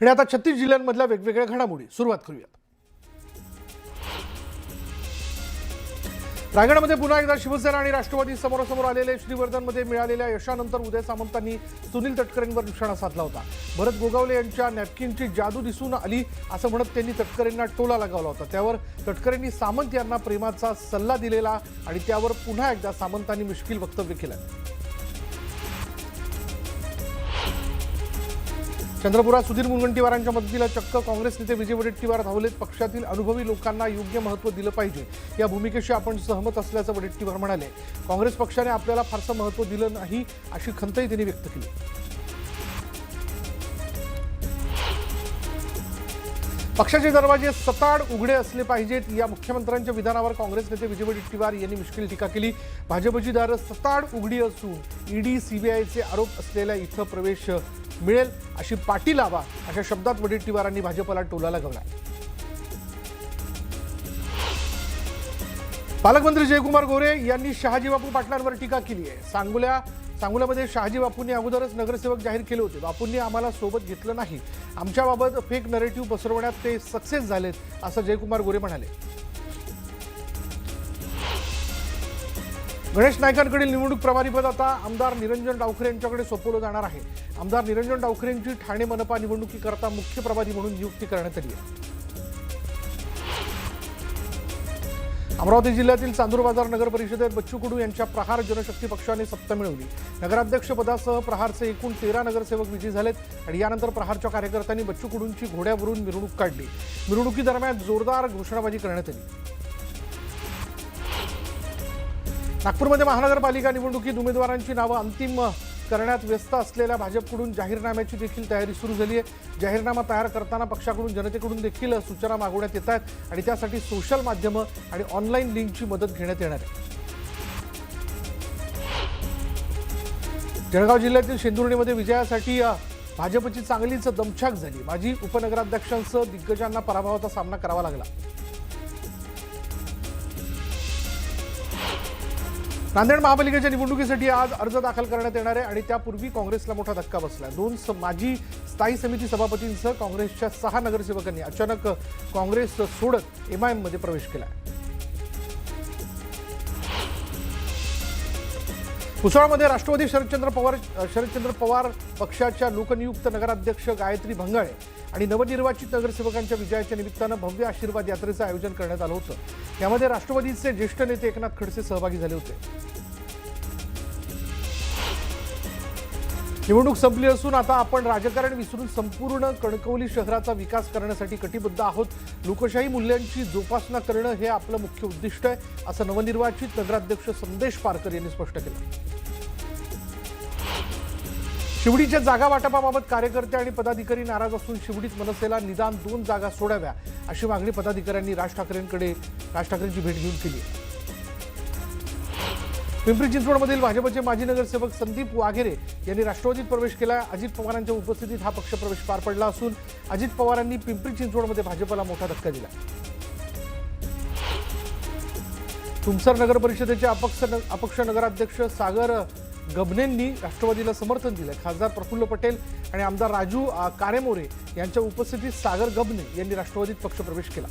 आणि आता छत्तीस जिल्ह्यांमधल्या वेगवेगळ्या घडामोडी. सुरुवात करूयात. रायगडमध्ये पुन्हा एकदा शिवसेना आणि राष्ट्रवादी समोरासमोर आलेले श्रीवर्धनमध्ये मिळालेल्या यशानंतर उदय सामंतांनी सुनील तटकरेंवर निशाणा साधला होता. भरत गोगावले यांच्या नॅपकिनची जादू दिसून आली असं म्हणत त्यांनी तटकरेंना टोला लगावला होता. त्यावर तटकरेंनी सामंत यांना प्रेमाचा सल्ला दिलेला आणि त्यावर पुन्हा एकदा सामंतांनी मुश्किल वक्तव्य केलं. चंद्रपुरात सुधीर मुनगंटीवारांच्या मदतीला चक्क काँग्रेस नेते विजय वडेट्टीवार धावलेत. पक्षातील अनुभवी लोकांना योग्य महत्त्व दिलं पाहिजे. या भूमिकेशी आपण सहमत असल्याचं वडेट्टीवार म्हणाले. काँग्रेस पक्षाने आपल्याला फारसं महत्त्व दिलं नाही अशी खंतही त्यांनी व्यक्त केली. पक्षाचे दरवाजे सताड उघडे असले पाहिजेत. या मुख्यमंत्र्यांच्या विधानावर काँग्रेस नेते विजय वडेट्टीवार यांनी मुश्किल टीका केली. भाजपची दारं सताड उघडी असून ईडी सीबीआयचे आरोप असलेल्या इथं प्रवेश मिळेल अशी पाटी लावा अशा शब्दात वडेट्टीवारांनी भाजपला टोला लगावला. पालकमंत्री जयकुमार गोरे यांनी शहाजी बापू पाटलांवर टीका केली आहे. सांगोल्या सांगोल्यामध्ये शहाजी बापूंनी अगोदरच नगरसेवक जाहीर केले होते. बापूंनी आम्हाला सोबत घेतलं नाही. आमच्याबाबत फेक नरेटिव्ह पसरवण्यात ते सक्सेस झालेत असं जयकुमार गोरे म्हणाले. गणेश नायकांकडील निवडणूक प्रभारीपद आता आमदार निरंजन डावखरे यांच्याकडे सोपवलं जाणार आहे. आमदार निरंजन डावखरे यांची ठाणे मनपा निवडणुकीकरता मुख्य प्रभारी म्हणून नियुक्ती करण्यात आली आहे. अमरावती जिल्ह्यातील चांदूर बाजार नगर परिषदेत बच्चू कडू यांच्या प्रहार जनशक्ती पक्षाने सत्ता मिळवली. नगराध्यक्ष पदासह प्रहारचे एकूण तेरा नगरसेवक विजयी झालेत आणि यानंतर प्रहारच्या कार्यकर्त्यांनी बच्चू कडूंची घोड्यावरून मिरवणूक काढली. मिरवणुकीदरम्यान जोरदार घोषणाबाजी करण्यात आली. नागपूरमध्ये महानगरपालिका निवडणुकीत उमेदवारांची नावं अंतिम करण्यात व्यस्त असलेल्या भाजपकडून जाहीरनाम्याची देखील तयारी सुरू झाली आहे जाहीरनामा तयार करताना पक्षाकडून जनतेकडून देखील सूचना मागवण्यात येत आहेत आणि त्यासाठी सोशल माध्यमं आणि ऑनलाईन लिंकची मदत घेण्यात येणार आहे. जळगाव जिल्ह्यातील शेंदुर्णीमध्ये विजयासाठी भाजपची चांगलीच दमछाक झाली. माजी उपनगराध्यक्षांसह दिग्गजांना पराभवाचा सामना करावा लागला. नांदेड महापालिकेच्या निवडणुकीसाठी आज अर्ज दाखल करण्यात येणार आहे आणि त्यापूर्वी काँग्रेसला मोठा धक्का बसला. दोन माजी स्थायी समिती सभापतींसह काँग्रेसच्या सहा नगरसेवकांनी अचानक काँग्रेस सोडत एमआयएममध्ये प्रवेश केला. कुसळमध्ये राष्ट्रवादी शरदचंद्र पवार शरदचंद्र पवार पक्षाच्या लोकनियुक्त नगराध्यक्ष गायत्री भंगाळे आणि नवनिर्वाचित नगरसेवकांच्या विजयाच्या निमित्तानं भव्य आशीर्वाद यात्रेचं आयोजन करण्यात आलं होतं. यामध्ये राष्ट्रवादीचे ज्येष्ठ नेते एकनाथ खडसे सहभागी झाले होते. निवडणूक संपली असून आता आपण राजकारण विसरून संपूर्ण कणकवली शहराचा विकास करण्यासाठी कटिबद्ध आहोत लोकशाही मूल्यांची जोपासना करणं हे आपलं मुख्य उद्दिष्ट आहे असं नवनिर्वाचित नगराध्यक्ष संदेश पारकर यांनी स्पष्ट केलं शिवडीच्या जागा वाटपाबाबत कार्यकर्ते आणि पदाधिकारी नाराज असून शिवडीत मनसेला निदान दोन जागा सोडाव्या अशी मागणी पदाधिकाऱ्यांनी राज ठाकरेंकडे राज ठाकरेंची भेट घेऊन केली आहे. पिंपरी चिंचवडमधील भाजपचे माजी नगरसेवक संदीप वाघेरे यांनी राष्ट्रवादीत प्रवेश केला. अजित पवारांच्या उपस्थितीत हा पक्ष प्रवेश पार पडला असून अजित पवारांनी पिंपरी चिंचवडमध्ये भाजपला मोठा धक्का दिला. तुमसर नगर परिषदेचे अपक्ष अपक्ष नगराध्यक्ष सागर गबनेंनी राष्ट्रवादीला समर्थन दिलं खासदार प्रफुल्ल पटेल आणि आमदार राजू कारेमोरे यांच्या उपस्थितीत सागर गबने यांनी राष्ट्रवादीत पक्षप्रवेश केला.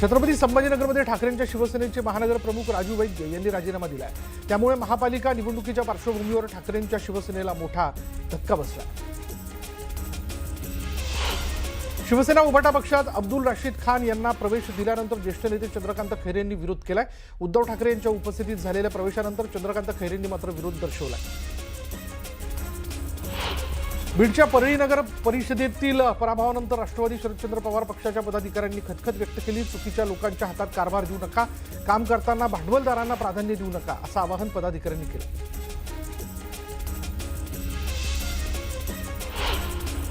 छत्रपती संभाजीनगरमध्ये ठाकरेंच्या शिवसेनेचे महानगर प्रमुख राजू वैद्य यांनी राजीनामा दिलाय. त्यामुळे महापालिका निवडणुकीच्या पार्श्वभूमीवर ठाकरेंच्या शिवसेनेला मोठा धक्का बसला. शिवसेना उभाटा पक्षात अब्दुल राशीद खान यांना प्रवेश दिल्यानंतर ज्येष्ठ नेते चंद्रकांत खैरे यांनी विरोध केलाय. उद्धव ठाकरे यांच्या उपस्थितीत झालेल्या प्रवेशानंतर चंद्रकांत खैरेंनी मात्र विरोध दर्शवलाय. बीडच्या परळी नगर परिषदेतील पराभवानंतर राष्ट्रवादी शरदचंद्र पवार पक्षाच्या पदाधिकाऱ्यांनी खतखत व्यक्त केली. चुकीच्या लोकांच्या हातात कारभार देऊ नका. काम करताना भांडवलदारांना प्राधान्य देऊ नका असं आवाहन पदाधिकाऱ्यांनी केलं.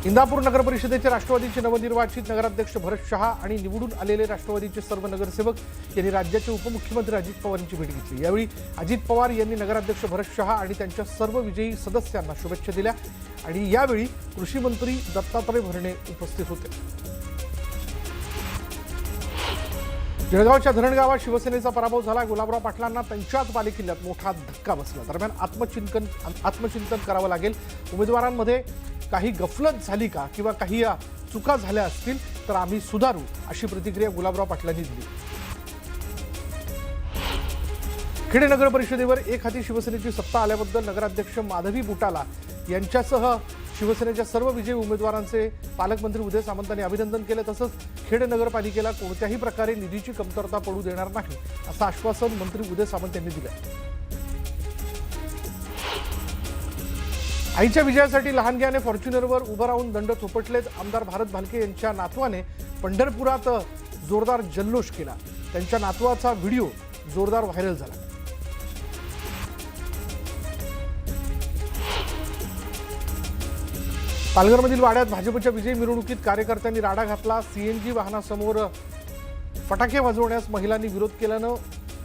इंदापूर नगर परिषदेचे राष्ट्रवादीचे नवनिर्वाचित नगराध्यक्ष भरत शहा आणि निवडून आलेले राष्ट्रवादीचे सर्व नगरसेवक यांनी राज्याचे उपमुख्यमंत्री अजित पवार यांची भेट घेतली. यावेळी अजित पवार यांनी नगराध्यक्ष भरत शहा आणि त्यांच्या सर्व विजयी सदस्यांना शुभेच्छा दिल्या आणि यावेळी कृषी मंत्री दत्तात्रय भरणे उपस्थित होते. जळगावच्या धरणगावात शिवसेनेचा पराभव झाला. गुलाबराव पाटलांना त्यांच्याच बालेकिल्ल्यात मोठा धक्का बसला. दरम्यान आत्मचिंतन आत्मचिंतन करावं लागेल. उमेदवारांमध्ये काही गफलत झाली का किंवा काही चुका झाल्या असतील तर आम्ही सुधारू अशी प्रतिक्रिया गुलाबराव पाटलांनी दिली. खेडे नगर परिषदेवर एक हाती शिवसेनेची सत्ता आल्याबद्दल नगराध्यक्ष माधवी बुटाला यांच्यासह शिवसेनेच्या सर्व विजयी उमेदवारांचे पालकमंत्री उदय सामंतांनी अभिनंदन केलं तसंच खेड नगरपालिकेला कोणत्याही प्रकारे निधीची कमतरता पडू देणार नाही असं आश्वासन मंत्री उदय सामंत यांनी दिलं आईच्या विजयासाठी लहानग्याने फॉर्च्युनरवर उभं राहून दंड थोपटलेच आमदार भारत भालके यांच्या नातवाने पंढरपुरात जोरदार जल्लोष केला. त्यांच्या नातवाचा व्हिडिओ जोरदार व्हायरल झाला. पालघरमधील वाड्यात भाजपच्या विजयी मिरवणुकीत कार्यकर्त्यांनी राडा घातला. सीएनजी वाहनासमोर फटाके वाजवण्यास महिलांनी विरोध केल्यानं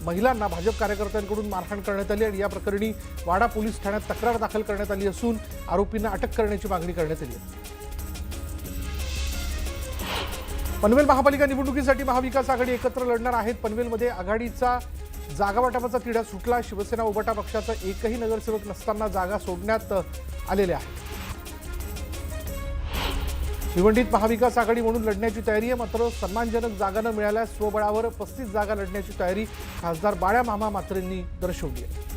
महिलांना भाजप कार्यकर्त्यांकडून मारहाण करण्यात आली आणि या प्रकरणी वाडा पोलीस ठाण्यात तक्रार दाखल करण्यात आली असून आरोपींना अटक करण्याची मागणी करण्यात आली पनवेल महापालिका निवडणुकीसाठी महाविकास आघाडी एकत्र लढणार आहेत. पनवेलमध्ये आघाडीचा जागा वाटपाचा तिढा सुटला. शिवसेना उबटा पक्षाचा एकही नगरसेवक नसताना जागा सोडण्यात आलेल्या आहेत भिवंडीत महाविकास आघाडी म्हणून लढण्याची तयारी आहे. मात्र सन्मानजनक जागा न मिळाल्यास स्वबळावर पस्तीस जागा लढण्याची तयारी खासदार बाळ्या मामा मात्रेंनी दर्शवली आहे.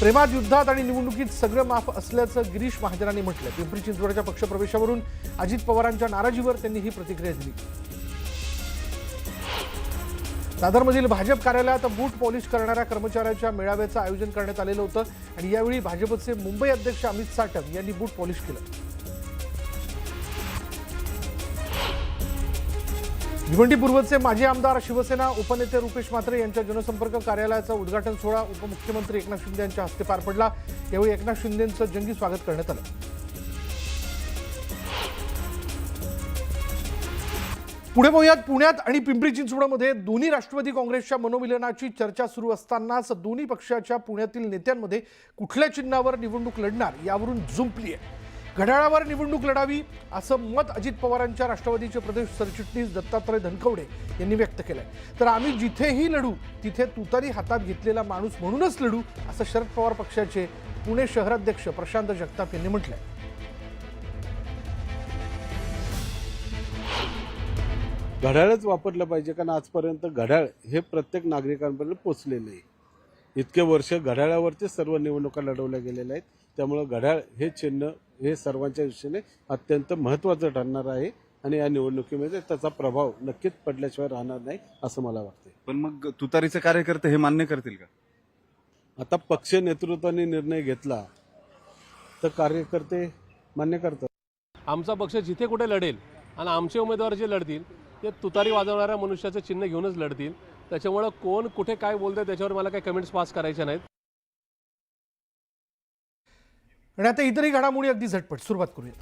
प्रेमात युद्धात आणि निवडणुकीत सगळं माफ असल्याचं गिरीश महाजनांनी म्हटलं पिंपरी चिंचवडच्या पक्षप्रवेशावरून अजित पवारांच्या नाराजीवर त्यांनी ही प्रतिक्रिया दिली. दादरमधील भाजप कार्यालयात बूट पॉलिश करणाऱ्या कर्मचाऱ्याच्या मेळाव्याचं आयोजन करण्यात आलेलं होतं आणि यावेळी भाजपचे मुंबई अध्यक्ष अमित साटम यांनी बूट पॉलिश केलं. भिवंडी पूर्वचे माजी आमदार शिवसेना उपनेते रुपेश म्हात्रे यांच्या जनसंपर्क कार्यालयाचा उद्घाटन सोहळा उपमुख्यमंत्री एकनाथ शिंदे यांच्या हस्ते पार पडला. यावेळी एकनाथ शिंदेचं जंगी स्वागत करण्यात आलं. पुढे पाहूयात पुण्यात आणि पिंपरी चिंचवडमध्ये दोन्ही राष्ट्रवादी काँग्रेसच्या मनोमिलनाची चर्चा सुरू असतानाच दोन्ही पक्षाच्या पुण्यातील नेत्यांमध्ये कुठल्या चिन्हावर निवडणूक लढणार यावरून जुंपली आहे घड्याळावर निवडणूक लढावी असं मत अजित पवारांच्या राष्ट्रवादीचे प्रदेश सरचिटणीस दत्तात्रय धनकवडे यांनी व्यक्त केलंय. तर आम्ही जिथेही लढू तिथे तुतारी हातात घेतलेला माणूस म्हणूनच लढू असं शरद पवार पक्षाचे पुणे शहराध्यक्ष प्रशांत जगताप यांनी म्हटलंय. घड्याळच वापरलं पाहिजे कारण आजपर्यंत घड्याळ हे प्रत्येक नागरिकांपर्यंत पोचलेलं आहे. इतके वर्ष घड्याळावरती सर्व निवडणुका लढवल्या गेलेल्या आहेत. त्यामुळं घड्याळ हे चिन्ह हे सर्वांच्या दृष्टीने अत्यंत महत्त्वाचं ठरणार आहे आणि या निवडणुकीमध्ये त्याचा प्रभाव नक्कीच पडल्याशिवाय राहणार नाही असं मला वाटतं पण मग तुतारीचे कार्यकर्ते हे मान्य करतील का? आता पक्ष नेतृत्वाने निर्णय घेतला तर कार्यकर्ते मान्य करतात. आमचा पक्ष जिथे कुठे लढेल आणि आमचे उमेदवार जे लढतील ते तुतारी वाजवणाऱ्या मनुष्याचं चिन्ह घेऊनच लढतील. त्याच्यामुळं कोण कुठे काय बोलतंय त्याच्यावर मला काही कमेंट्स पास करायच्या नाहीत. आणि आता इतरही घडामोडी अगदी झटपट. सुरुवात करूया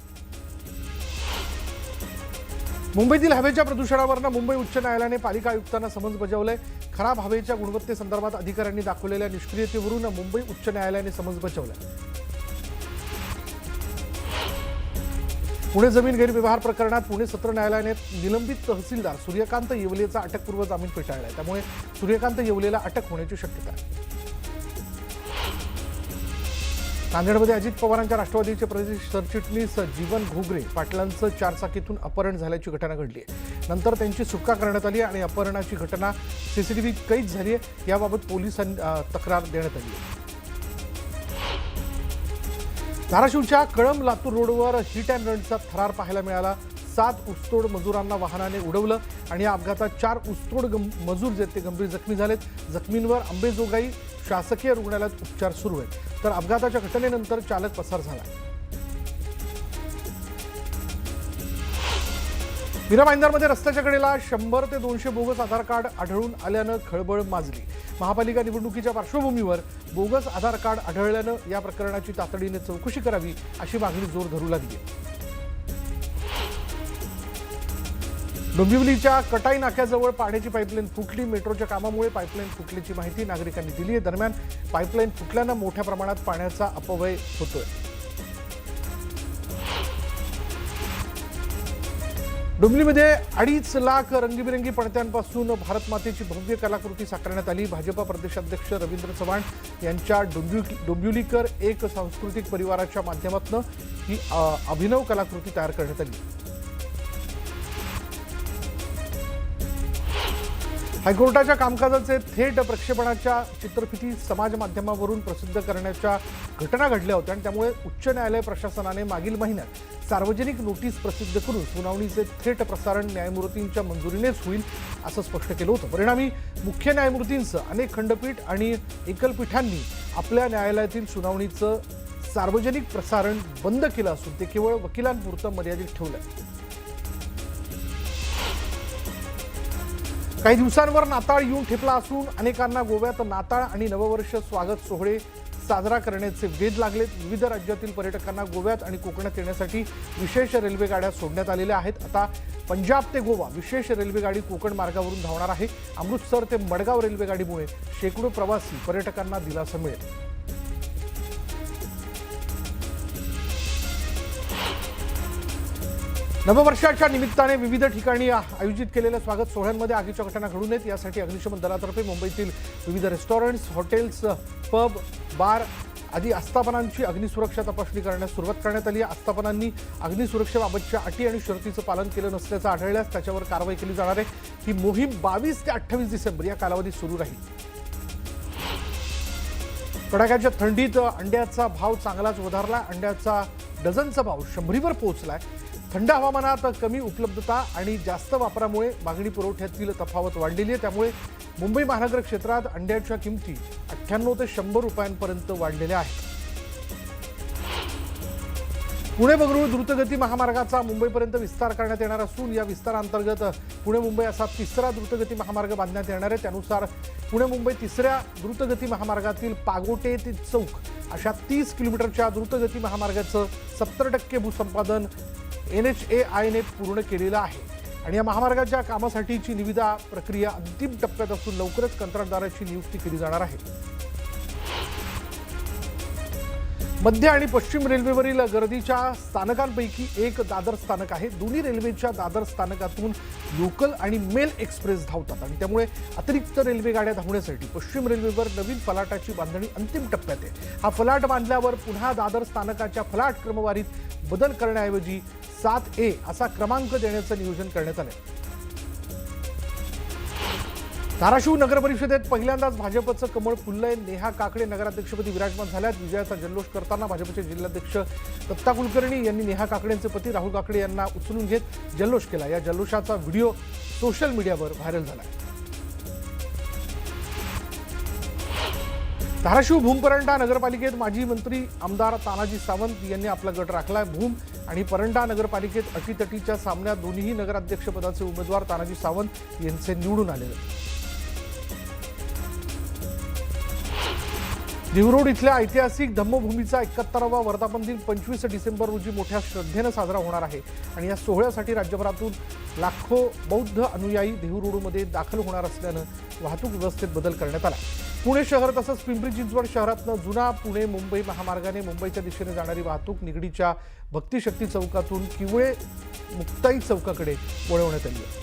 मुंबईतील हवेच्या प्रदूषणावरनं मुंबई उच्च न्यायालयाने पालिका आयुक्तांना समन्स बजावलंय. खराब हवेच्या गुणवत्तेसंदर्भात अधिकाऱ्यांनी दाखवलेल्या निष्क्रियतेवरून मुंबई उच्च न्यायालयाने समन्स बजावलंय. पुणे जमीन गैरव्यवहार प्रकरणात पुणे सत्र न्यायालयाने निलंबित तहसीलदार सूर्यकांत येवलेचा अटकपूर्व जामीन फेटाळलाय. त्यामुळे सूर्यकांत येवलेला अटक होण्याची शक्यता आहे. नांदेडमध्ये अजित पवारांच्या राष्ट्रवादीचे प्रदेश सरचिटणीस जीवन घुगरे पाटलांचं चारचाकीतून अपहरण झाल्याची घटना घडली आहे. नंतर त्यांची सुटका करण्यात आली आणि अपहरणाची घटना सीसीटीव्ही कैद झाली आहे. याबाबत पोलिसांनी तक्रार देण्यात आली आहे. धाराशिवच्या कळंब लातूर रोडवर हिट अँड रनचा थरार पाहायला मिळाला. सात ऊसतोड मजुरांना वाहनाने उडवलं आणि या अपघातात चार ऊसतोड गं- मजूर जे ते गंभीर जखमी झालेत. जखमींवर अंबेजोगाई शासकीय रुग्णालयात उपचार सुरू आहेत. तर अपघाताच्या घटनेनंतर चालक पसार झाला. मीरा भाईंदरमध्ये रस्त्याच्या कडेला शंभर ते दोनशे बोगस आधार कार्ड आढळून आल्यानं खळबळ माजली. महापालिका निवडणुकीच्या पार्श्वभूमीवर बोगस आधार कार्ड आढळल्यानं या प्रकरणाची तातडीने चौकशी करावी अशी मागणी जोर धरू लागली डोंबिवलीच्या कटाई नाक्याजवळ पाण्याची पाईपलाईन फुटली. मेट्रोच्या कामामुळे पाईपलाईन फुटल्याची माहिती नागरिकांनी दिली आहे दरम्यान पाईपलाईन फुटल्यानं मोठ्या प्रमाणात पाण्याचा अपव्यय होतोय. डोंबिवलीमध्ये अडीच लाख रंगीबिरंगी पणत्यांपासून भारत मातेची भव्य कलाकृती साकारण्यात आली. भाजपा प्रदेशाध्यक्ष रवींद्र चव्हाण यांच्या डोंबिव डोंबिवलीकर एक सांस्कृतिक परिवाराच्या माध्यमातून ही अभिनव कलाकृती तयार करण्यात आली. हायकोर्टाच्या कामकाजाचे थेट प्रक्षेपणाच्या चित्रफिती समाज माध्यमावरून प्रसिद्ध करण्याच्या घटना घडल्या होत्या आणि त्यामुळे उच्च न्यायालय प्रशासनाने मागील महिन्यात सार्वजनिक नोटीस प्रसिद्ध करून सुनावणीचे थेट प्रसारण न्यायमूर्तींच्या मंजुरीनेच होईल असं स्पष्ट केलं होतं. परिणामी मुख्य न्यायमूर्तींसह अनेक खंडपीठ आणि एकलपीठांनी आपल्या न्यायालयातील सुनावणीचं सार्वजनिक प्रसारण बंद केलं असून ते केवळ वकिलांपुरतं मर्यादित ठेवलं आहे. काही दिवसांवर नाताळ येऊन ठेपला असून अनेकांना गोव्यात नाताळ आणि नववर्ष स्वागत सोहळे साजरा करण्याचे वेध लागलेत. विविध राज्यातील पर्यटकांना गोव्यात आणि कोकणात येण्यासाठी विशेष रेल्वे गाड्या सोडण्यात आलेल्या आहेत. आता पंजाब ते गोवा विशेष रेल्वे गाडी कोकण मार्गावरून धावणार आहे. अमृतसर ते मडगाव रेल्वे गाडीमुळे शेकडो प्रवासी पर्यटकांना दिलासा मिळेल. नववर्षाच्या निमित्ताने विविध ठिकाणी आयोजित केलेल्या स्वागत सोहळ्यांमध्ये आगीच्या घटना घडू नयेत. यासाठी अग्निशमन दलातर्फे मुंबईतील विविध रेस्टॉरंट्स हॉटेल्स पब बार आदी आस्थापनांची अग्निसुरक्षा तपासणी करण्यास सुरुवात करण्यात आली आस्थापनांनी अग्निसुरक्षेबाबतच्या अटी आणि शर्तीचं पालन केलं नसल्याचं आढळल्यास त्याच्यावर कारवाई केली जाणार आहे. ही मोहीम बावीस ते अठ्ठावीस डिसेंबर या कालावधीत सुरू राहील. कडाक्याच्या थंडीत अंड्याचा भाव चांगलाच वधारला. अंड्याचा डझनचा भाव शंभरीवर पोहोचलाय. थंड हवामानात कमी उपलब्धता आणि जास्त वापरामुळे मागणी पुरवठ्यातील तफावत वाढलेली आहे. त्यामुळे मुंबई महानगर क्षेत्रात अंड्याच्या किमती अठ्ठ्याण्णव ते शंभर रुपयांपर्यंत वाढलेल्या आहेत. पुणे बंगळुरू द्रुतगती महामार्गाचा मुंबईपर्यंत विस्तार करण्यात येणार असून या विस्तारांतर्गत पुणे मुंबई असा तिसरा द्रुतगती महामार्ग बांधण्यात येणार आहे. त्यानुसार पुणे मुंबई तिसऱ्या द्रुतगती महामार्गातील पागोटे ते चौक अशा तीस किलोमीटरच्या द्रुतगती महामार्गाचं सत्तर टक्के भूसंपादन एन एच ए आयने पूर्ण केलेलं आहे. आणि या महामार्गाच्या कामासाठीची निविदा प्रक्रिया अंतिम टप्प्यात असून लवकरच कंत्राटदाराची नियुक्ती केली जाणार आहे. मध्य आणि पश्चिम रेल्वेवरील गर्दीच्या स्थानकांपैकी एक दादर स्थानक आहे. दोन्ही रेल्वेच्या दादर स्थानकातून लोकल आणि मेल एक्सप्रेस धावतात आणि त्यामुळे अतिरिक्त रेल्वे गाड्या धावण्यासाठी पश्चिम रेल्वेवर नवीन फलाटाची बांधणी अंतिम टप्प्यात आहे. हा फलाट बांधल्यावर पुन्हा दादर स्थानकाच्या फलाट क्रमवारीत बदल करण्याऐवजी सात ए असा क्रमांक देण्याचं नियोजन करण्यात आलं धाराशिव नगर परिषदेत पहिल्यांदाच भाजपचं कमळ फुललंय. नेहा काकडे नगराध्यक्षपदी विराजमान झाल्यात. विजयाचा जल्लोष करताना भाजपचे जिल्हाध्यक्ष दत्ता कुलकर्णी यांनी नेहा काकडेंचे पती राहुल काकडे यांना उचलून घेत जल्लोष केला. या जल्लोषाचा व्हिडिओ सोशल मीडियावर व्हायरल झाला धाराशिव भूमपरंडा नगरपालिकेत माजी मंत्री आमदार तानाजी सावंत यांनी आपला गट राखलाय. भूम आणि परंडा नगरपालिकेत अटीतटीच्या सामन्यात दोन्ही नगराध्यक्षपदाचे उमेदवार तानाजी सावंत यांचे निवडून आलेले देवरोड इथल्या ऐतिहासिक धम्मभूमीचा एकाहत्तरावा वर्धापन दिन पंचवीस डिसेंबर रोजी मोठ्या श्रद्धेनं साजरा होणार आहे आणि या सोहळ्यासाठी राज्यभरातून लाखो बौद्ध अनुयायी देहूरोडमध्ये दाखल होणार असल्यानं वाहतूक व्यवस्थेत बदल करण्यात आला. पुणे शहर तसंच पिंपरी चिंचवड शहरातनं जुना पुणे मुंबई महामार्गाने मुंबईच्या दिशेने जाणारी वाहतूक निगडीच्या भक्तिशक्ती चौकातून किवळे मुक्ताई चौकाकडे वळवण्यात आली आहे.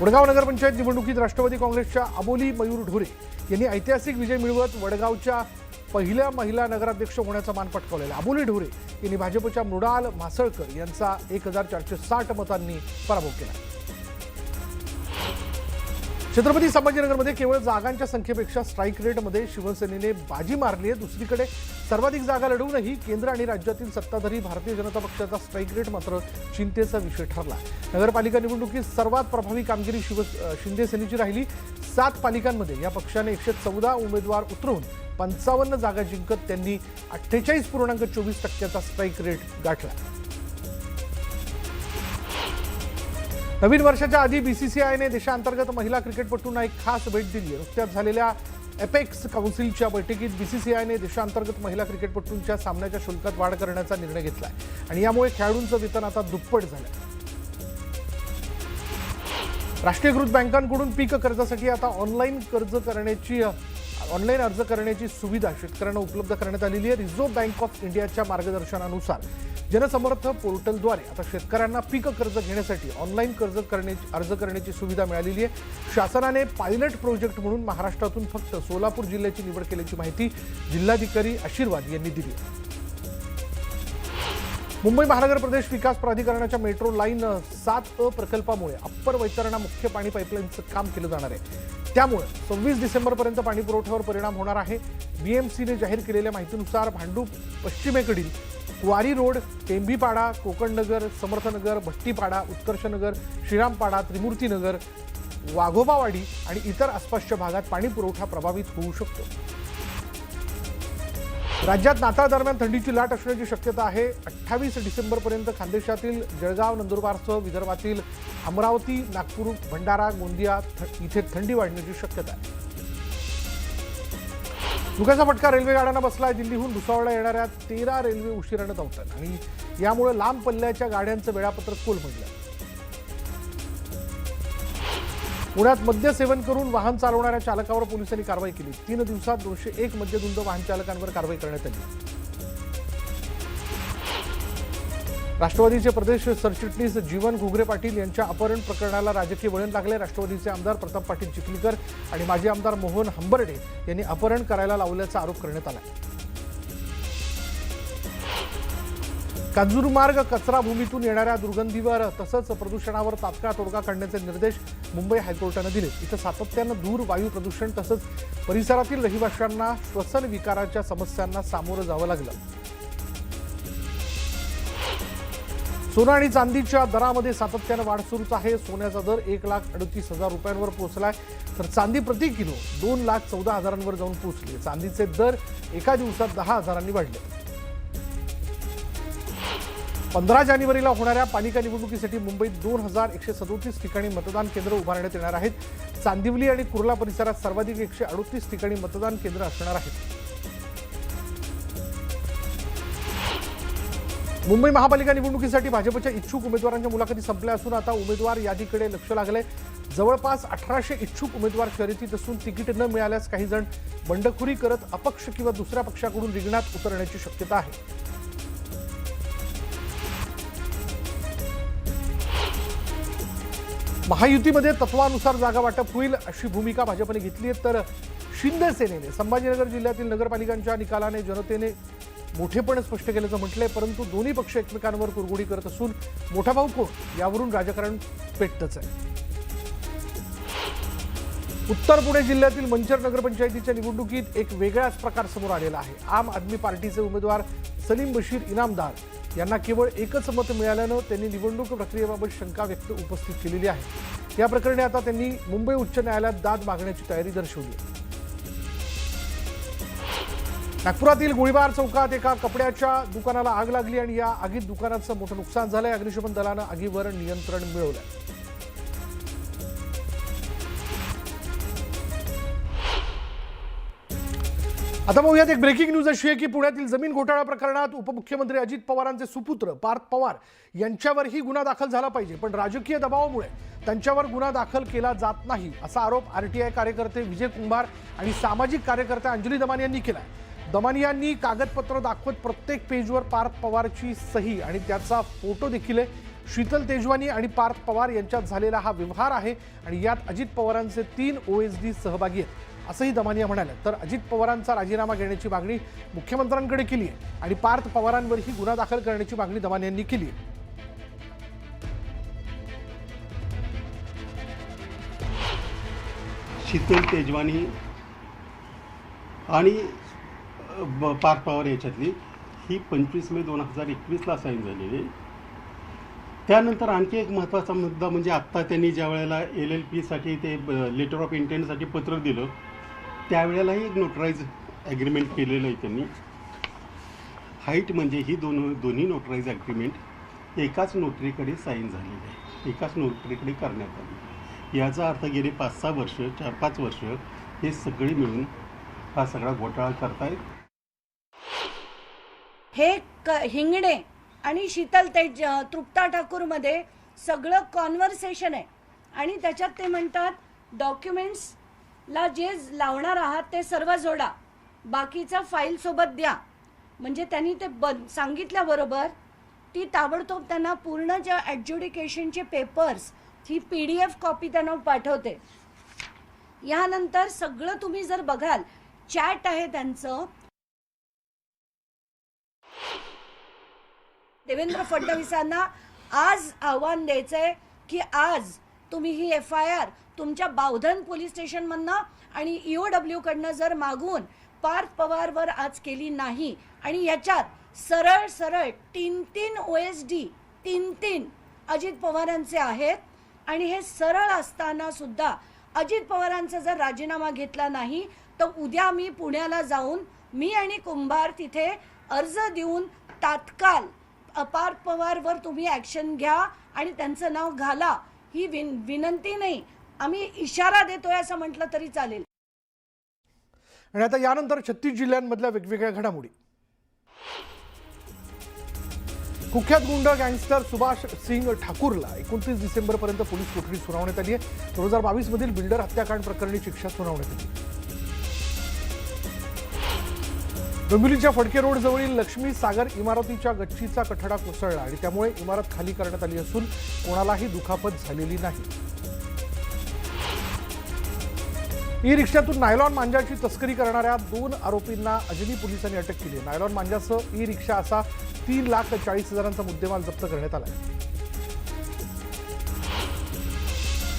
वडगाव नगरपंचायत निवडणुकीत राष्ट्रवादी काँग्रेसच्या अबोली मयूर ढोरे यांनी ऐतिहासिक विजय मिळवत वडगावच्या पहिल्या महिला नगराध्यक्ष होण्याचा मान पटकावलेला अबोली ढोरे यांनी भाजपच्या मृणाल म्हासळकर यांचा एक हजार चारशे साठ मतांनी पराभव केला छत्रपती संभाजीनगरमध्ये केवळ जागांच्या संख्येपेक्षा स्ट्राईक रेटमध्ये शिवसेनेने बाजी मारली आहे. दुसरीकडे सर्वाधिक जागा लढवूनही केंद्र आणि राज्यातील सत्ताधारी भारतीय जनता पक्षाचा स्ट्राईक रेट मात्र चिंतेचा विषय ठरला. नगरपालिका निवडणुकीत सर्वात प्रभावी कामगिरी शिव शिंदे सेनेची राहिली. सात पालिकांमध्ये या पक्षाने एकशे चौदा उमेदवार उतरवून पंचावन्न जागा जिंकत त्यांनी अठ्ठेचाळीस पूर्णांक चोवीस टक्क्याचा स्ट्राईक रेट गाठला. नवीन वर्षाच्या आधी बीसीसीआयने देशांतर्गत महिला क्रिकेटपटूंना एक खास भेट दिली आहे. नुकत्याच झालेल्या एपेक्स काउन्सिलच्या बैठकीत बीसीसीआयने देशांतर्गत महिला क्रिकेटपटूंच्या सामन्याच्या शुल्कात वाढ करण्याचा निर्णय घेतला आहे आणि यामुळे खेळाडूंचं वेतन आता दुप्पट झालं राष्ट्रीयकृत बँकांकडून पीक कर्जासाठी आता ऑनलाईन कर्ज करण्याची ऑनलाईन अर्ज करण्याची सुविधा शेतकऱ्यांना उपलब्ध करण्यात आलेली आहे. रिझर्व्ह बँक ऑफ इंडियाच्या मार्गदर्शनानुसार जनसमर्थ पोर्टलद्वारे आता शेतकऱ्यांना पीक कर्ज घेण्यासाठी ऑनलाईन कर्ज करण्याची अर्ज करण्याची सुविधा मिळालेली आहे. शासनाने पायलट प्रोजेक्ट म्हणून महाराष्ट्रातून फक्त सोलापूर जिल्ह्याची निवड केल्याची माहिती जिल्हाधिकारी आशीर्वाद यांनी दिली. मुंबई महानगर प्रदेश विकास प्राधिकरणाच्या मेट्रो लाईन सात अ प्रकल्पामुळे अप्पर वैतरणा मुख्य पाणी पाईपलाईनचं काम केलं जाणार आहे. त्यामुळे सव्वीस डिसेंबरपर्यंत पाणी पुरवठ्यावर परिणाम होणार आहे. बीएमसीने जाहीर केलेल्या माहितीनुसार भांडूप पश्चिमेकडील क्वारी रोड टेंभीपाडा कोकणनगर समर्थनगर भट्टीपाडा उत्कर्षनगर श्रीरामपाडा त्रिमूर्तीनगर वाघोबावाडी आणि इतर आसपासच्या भागात पाणी पुरवठा प्रभावित होऊ शकतो. राज्यात नाताळ दरम्यान थंडीची लाट असण्याची शक्यता आहे. अठ्ठावीस डिसेंबरपर्यंत खानदेशातील जळगाव नंदुरबारसह विदर्भातील अमरावती नागपूर भंडारा गोंदिया थ- इथे थंडी वाढण्याची शक्यता आहे. धुक्याचा फटका रेल्वे गाड्यांना बसलाय. दिल्लीहून भुसावळला येणाऱ्या तेरा रेल्वे उशिरानं धावतात. आणि यामुळे लांब पल्ल्याच्या गाड्यांचं वेळापत्रक कोलमडलं. पुण्यात मद्य सेवन करून वाहन चालवणाऱ्या चालकावर पोलिसांनी कारवाई केली. तीन दिवसात दोनशे एक मद्यधुंद वाहन चालकांवर कारवाई करण्यात आली. राष्ट्रवादीचे प्रदेश सरचिटणीस जीवन घुगरे पाटील यांच्या अपहरण प्रकरणाला राजकीय वळण लागले. राष्ट्रवादीचे आमदार प्रताप पाटील चिखलीकर आणि माजी आमदार मोहन हंबर्डे यांनी अपहरण करायला लावल्याचा आरोप करण्यात आला. कांजूरमार्ग कचरा भूमीतून येणाऱ्या दुर्गंधीवर तसंच प्रदूषणावर तात्काळ तोडगा काढण्याचे निर्देश मुंबई हायकोर्टानं दिले. इथं सातत्यानं दूर वायू प्रदूषण तसंच परिसरातील रहिवाशांना श्वसन विकाराच्या समस्यांना सामोरं जावं लागलं. सोनं आणि चांदीच्या दरामध्ये सातत्यानं वाढ सुरूच आहे. सोन्याचा दर एक लाख अडतीस हजार रुपयांवर पोहोचलाय. तर चांदी प्रति किलो दोन लाख चौदा हजारांवर जाऊन पोहोचली चांदीचे दर एका दिवसात दहा हजारांनी वाढले. पंधरा जानेवारीला होणाऱ्या पालिका निवडणुकीसाठी मुंबईत दोन हजार एकशे सदोतीस ठिकाणी मतदान केंद्र उभारण्यात येणार आहेत. चांदिवली आणि कुर्ला परिसरात सर्वाधिक एकशे अडोतीस ठिकाणी मतदान केंद्र असणार आहेत. मुंबई महापालिका निवडणुकीसाठी भाजपच्या इच्छुक उमेदवारांच्या मुलाखती संपल्या असून आता उमेदवार यादीकडे लक्ष लागले जवळपास अठराशे इच्छुक उमेदवार शर्यतीत असून तिकीट न मिळाल्यास काही जण बंडखोरी करत अपक्ष किंवा दुसऱ्या पक्षाकडून रिंगणात उतरण्याची शक्यता आहे. महायुतीमध्ये तत्वानुसार जागा वाटप होईल अशी भूमिका भाजपने घेतली आहे. तर शिंदे सेनेने संभाजीनगर जिल्ह्यातील नगरपालिकांच्या निकालाने जनतेने मोठेपण स्पष्ट केल्याचं म्हटलंय परंतु दोन्ही पक्ष एकमेकांवर कुरगुडी करत असून मोठा भाऊ कोण यावरून राजकारण पेटतच आहे. उत्तर पुणे जिल्ह्यातील मंचर नगरपंचायतीच्या निवडणुकीत एक वेगळाच प्रकार समोर आलेला आहे. आम आदमी पार्टीचे उमेदवार सलीम बशीर इनामदार यांना केवळ एकच मत मिळाल्यानं त्यांनी निवडणूक प्रक्रियेबाबत शंका व्यक्त उपस्थित केलेली आहे. या प्रकरणी आता त्यांनी मुंबई उच्च न्यायालयात दाद मागण्याची तयारी दर्शवली आहे. नागपुरातील गोळीबार चौकात एका कपड्याच्या दुकानाला आग लागली आणि या आगीत दुकानाचं मोठं नुकसान झालंय. अग्निशमन दलानं आगीवर नियंत्रण मिळवलं आता पाहूयात एक ब्रेकिंग न्यूज अशी आहे की पुण्यातील जमीन घोटाळा प्रकरणात उपमुख्यमंत्री अजित पवारांचे सुपुत्र पार्थ पवार यांच्यावरही गुन्हा दाखल झाला पाहिजे. पण राजकीय दबावामुळे त्यांच्यावर गुन्हा दाखल केला जात नाही असा आरोप आरटीआय कार्यकर्ते विजय कुंभार आणि सामाजिक कार्यकर्त्या अंजली दमान यांनी केला दमानी यांनी कागदपत्र दाखवत प्रत्येक पेजवर पार्थ पवारची सही आणि त्याचा फोटो देखील आहे. शीतल तेजवानी आणि पार्थ पवार यांच्यात झालेला हा व्यवहार आहे आणि यात अजित पवारांचे तीन ओ एस डी सहभागी आहेत. असंही दमानिया म्हणाल्या. तर अजित पवारांचा राजीनामा घेण्याची मागणी मुख्यमंत्र्यांकडे केली आहे आणि पार्थ पवारांवरही गुन्हा दाखल करण्याची मागणी दमान यांनी केली आहे. शीतल तेजवानी आणि पार ब- याच्यातली. ही पंचवीस मे दोन हजार एकवीसला साईन झालेली. आहे. त्यानंतर आणखी एक महत्त्वाचा मुद्दा म्हणजे आत्ता त्यांनी ज्या वेळेला एल एल पीसाठी ते लेटर ऑफ इंटेंटसाठी पत्र दिलं त्यावेळेलाही एक नोटराईज ॲग्रीमेंट केलेलं आहे त्यांनी. हाईट म्हणजे ही दोन दोन्ही नोटराईज ॲग्रीमेंट एकाच नोटरीकडे साईन झालेली आहे. एकाच नोटरीकडे करण्यात आली. याचा अर्थ गेले पाच सहा वर्ष चार पाच वर्ष हे सगळे मिळून हा सगळा घोटाळा करतायत. हे क हिंगणे आणि शीतल तेज तृप्ता ठाकूरमध्ये सगळं कॉन्व्हर्सेशन आहे. आणि त्याच्यात ते म्हणतात डॉक्युमेंट्सला जे लावणार आहात ते सर्व जोडा. बाकीचा फाईलसोबत द्या. म्हणजे त्यांनी ते बन सांगितल्याबरोबर ती ताबडतोब त्यांना पूर्ण ज्या ॲडज्युडिकेशनचे पेपर्स ही पी डी एफ कॉपी त्यांना पाठवते. यानंतर सगळं तुम्ही जर बघाल चॅट आहे त्यांचं. देवेंद्र फडणवीसांना आज आव्हान द्यायचं आहे की आज तुम्ही ही एफ आय आर तुमच्या बावधन पोलीस स्टेशनमधनं आणि ईओ डब्ल्यू कडनं जर मागून पार्थ पवारवर आज केली नाही आणि याच्यात सरळ सरळ तीन तीन ओ एस डी तीन तीन अजित पवारांचे आहेत आणि हे सरळ असताना सुद्धा अजित पवारांचा जर राजीनामा घेतला नाही तर उद्या मी पुण्याला जाऊन मी आणि कुंभार तिथे अर्ज देऊन तात्काळ अपार पवारवर तुम्ही ॲक्शन घ्या आणि त्यांचं नाव घाला. ही विन विनंती नाही. आम्ही इशारा देतोय असं म्हटलं तरी चालेल. आणि आता यानंतर छत्तीस जिल्ह्यांमधल्या वेगवेगळ्या घडामोडी. कुख्यात गुंड गँगस्टर सुभाष सिंग ठाकूरला एकोणतीस डिसेंबरपर्यंत पोलीस कोठडी सुनावण्यात आली आहे. दोन हजार बावीसमधील बिल्डर हत्याकांड प्रकरणी शिक्षा सुनावण्यात आली. डोंबिवलीच्या फडके रोड जवळील लक्ष्मी सागर इमारतीच्या गच्चीचा कठडा कोसळला आणि त्यामुळे इमारत खाली करण्यात आली असून कोणालाही दुखापत झालेली नाही. ई रिक्षातून नायलॉन मांजाची तस्करी करणाऱ्या दोन आरोपींना अजनी पोलिसांनी अटक केली. नायलॉन मांजासह ई रिक्षा असा तीन लाख चाळीस हजारांचा मुद्देमाल जप्त करण्यात आला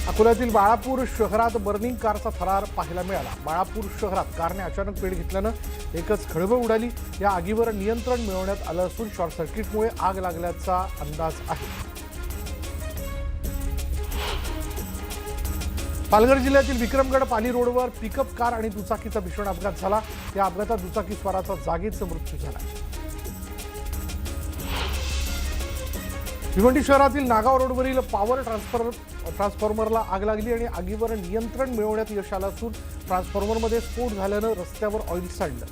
अकोल्यातील बाळापूर शहरात बर्निंग कारचा थरार पाहायला मिळाला. बाळापूर शहरात कारने अचानक पेट घेतल्यानं एकच खळबळ उडाली. या आगीवर नियंत्रण मिळवण्यात आलं असून शॉर्ट सर्किटमुळे आग लागल्याचा अंदाज आहे. पालघर जिल्ह्यातील विक्रमगड पाली रोडवर पिकअप कार आणि दुचाकीचा भीषण अपघात झाला. या अपघातात दुचाकीस्वाराचा जागीच मृत्यू झाला. भिवंडी शहरातील नागाव रोडवरील पॉवर ट्रान्सफर ट्रान्सफॉर्मरला आग लागली आणि आगीवर नियंत्रण मिळवण्यात यश आलं असून ट्रान्सफॉर्मरमध्ये स्फोट झाल्यानं रस्त्यावर ऑइल सांडलं.